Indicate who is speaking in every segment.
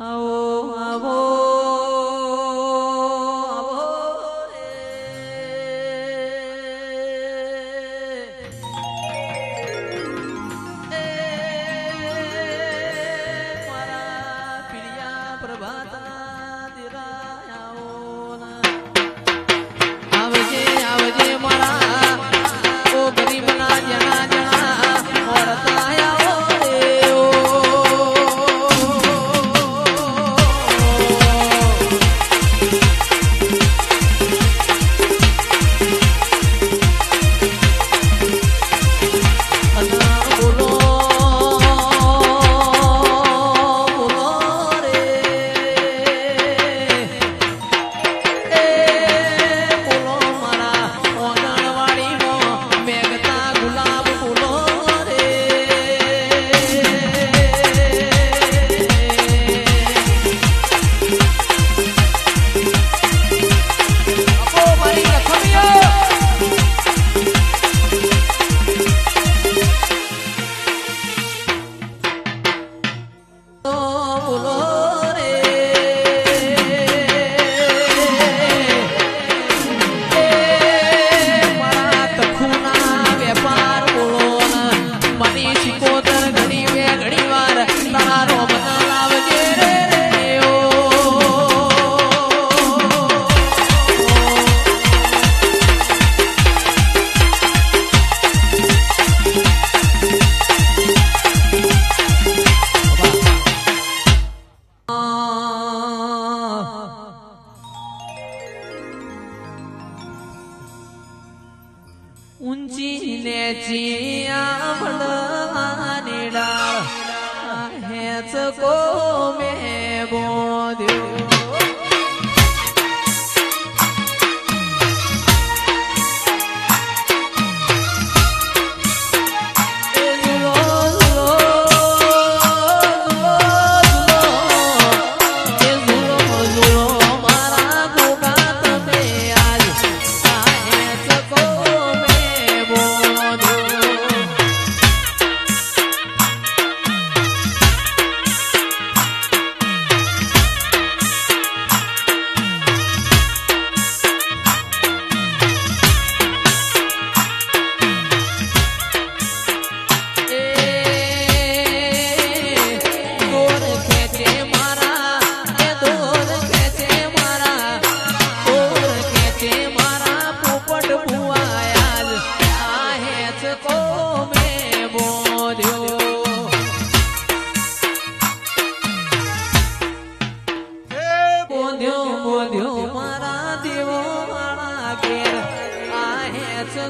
Speaker 1: Oh, oh, oh. olur. Oh, man.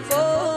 Speaker 1: for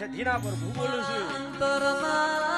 Speaker 2: ઢીણા પર
Speaker 1: ભૂગોલું છે.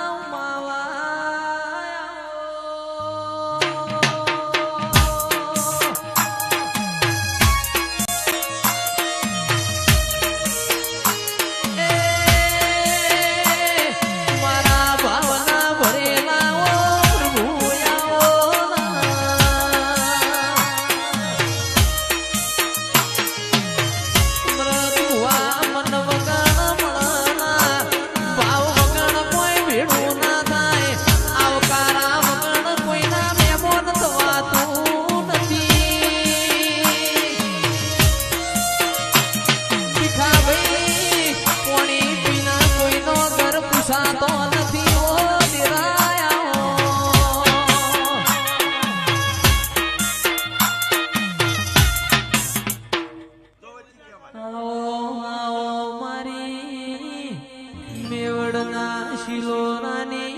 Speaker 1: শিরোমণি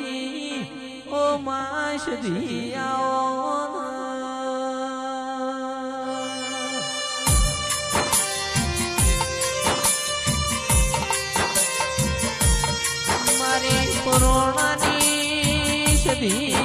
Speaker 1: ও মাস দিয়াও মারে করোনা নিষ দিয়া